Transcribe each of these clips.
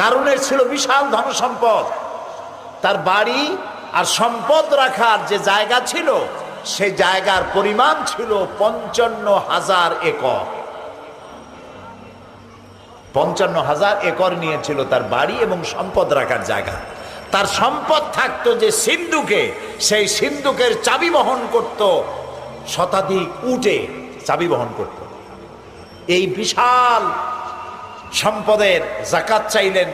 কারণের ছিল বিশাল ধন সম্পদ তার বাড়ি আর সম্পদ রাখার যে জায়গা ছিল সেই জায়গার পরিমাণ ছিল পঞ্চান্ন হাজার একর। পঞ্চান্ন হাজার একর নিয়েছিল তার বাড়ি এবং সম্পদ রাখার জায়গা। তার সম্পদ থাকতো যে সিন্ধুকে, সেই সিন্ধুকের চাবি বহন করত, শতাধিক উটে চাবি বহন করত। এই বিশাল সম্পদের জাকাত চাইলেন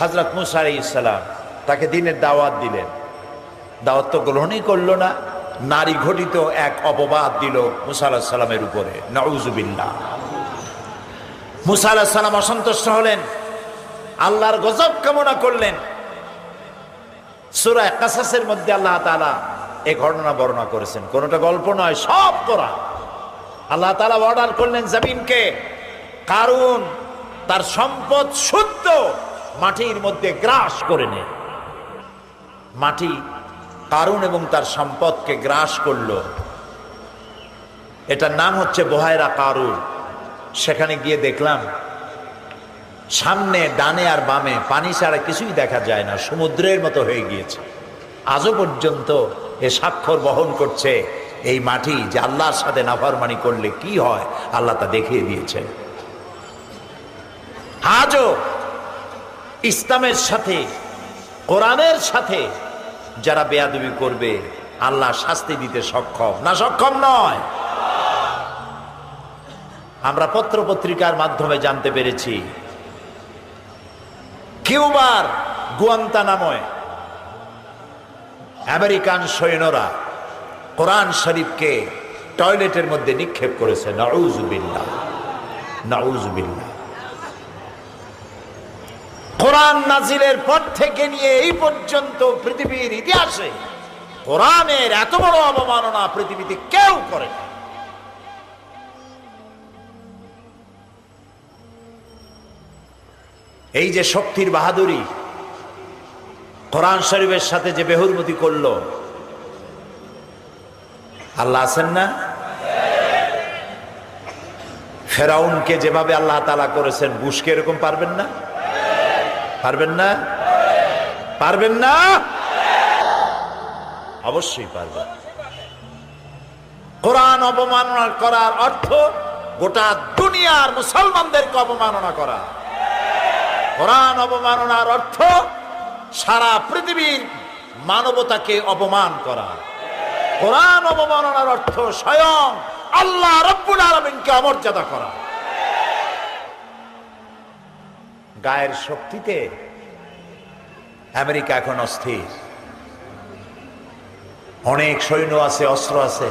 হজরত মুসা ইসালাম তাকে দিনের দাওয়াত দিলেন। দাওয়াত তো গ্রহণই করল না। নারী ঘটিত এক অপবাদ দিল মুসা আলাহ সাল্লামের উপরে। নউজুবিল্লাহ। মুসা আলাহ সাল্লাম অসন্তুষ্ট হলেন। আল্লাহর গজব কামনা করলেন। সুরায় কাসাসের মধ্যে আল্লাহ তালা এ ঘটনা বর্ণনা করেছেন। কোনোটা গল্প নয়, সব করা আল্লাহ তালা অর্ডার করলেন জামিনকে। কারণ তার সম্পদ শুদ্ধ মাটির মধ্যে গ্রাস করে নে। মাটি কারণ এবং তার সম্পদকে গ্রাস করল। এটার নাম হচ্ছে বহায়রা কারুর সেখানে গিয়ে দেখলাম, সামনে, ডানে আর বামে পানি ছাড়া কিছুই দেখা যায় না, সমুদ্রের মতো হয়ে গিয়েছে। আজও পর্যন্ত এ স্বাক্ষর বহন করছে, এই মাটি যে আল্লাহর সাথে নাফারমানি করলে কি হয়, আল্লাহ তা দেখিয়ে দিয়েছেন। আজও ইসলামের সাথে, কোরআনের সাথে যারা বেয়াদবি করবে, আল্লাহ শাস্তি দিতে সক্ষম। না সক্ষম নয়। আমরা পত্র পত্রিকার মাধ্যমে জানতে পেরেছি, কিউবার গুয়ান্তা নাময় আমেরিকান সৈন্যরা কোরআন শরীফকে টয়লেটের মধ্যে নিক্ষেপ করেছে। নাউজুবিল্লাহ নাউজুবিল্লাহ কোরআন নাজিলের পর থেকে নিয়ে এই পর্যন্ত পৃথিবীর ইতিহাসে কোরআনের এত বড় অবমাননা পৃথিবীতে কেউ করে এই যে শক্তির বাহাদুরি, কোরআন শরীফের সাথে যে বেহুরমতি করল, আল্লাহ আছেন না? ফেরাউনকে যেভাবে আল্লাহ তালা করেছেন, বুশকে এরকম পারবেন না? পারবেন না? পারবেন না? অবশ্যই পারবেন। কোরআন অবমাননা করার অর্থ গোটা দুনিয়ার মুসলমানদেরকে অবমাননা করা। কোরআন অবমাননার অর্থ সারা পৃথিবীর মানবতাকে অপমান করা। কোরআন অবমাননার অর্থ স্বয়ং আল্লাহ রব্বুল আলমিনকে অমর্যাদা করা। গায়ের শক্তিতে আমেরিকা এখন অস্থির। অনেক সৈন্য আছে, অস্ত্র আছে।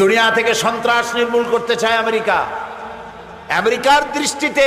দুনিয়া থেকে সন্ত্রাস নির্মূল করতে চায় আমেরিকা। আমেরিকার দৃষ্টিতে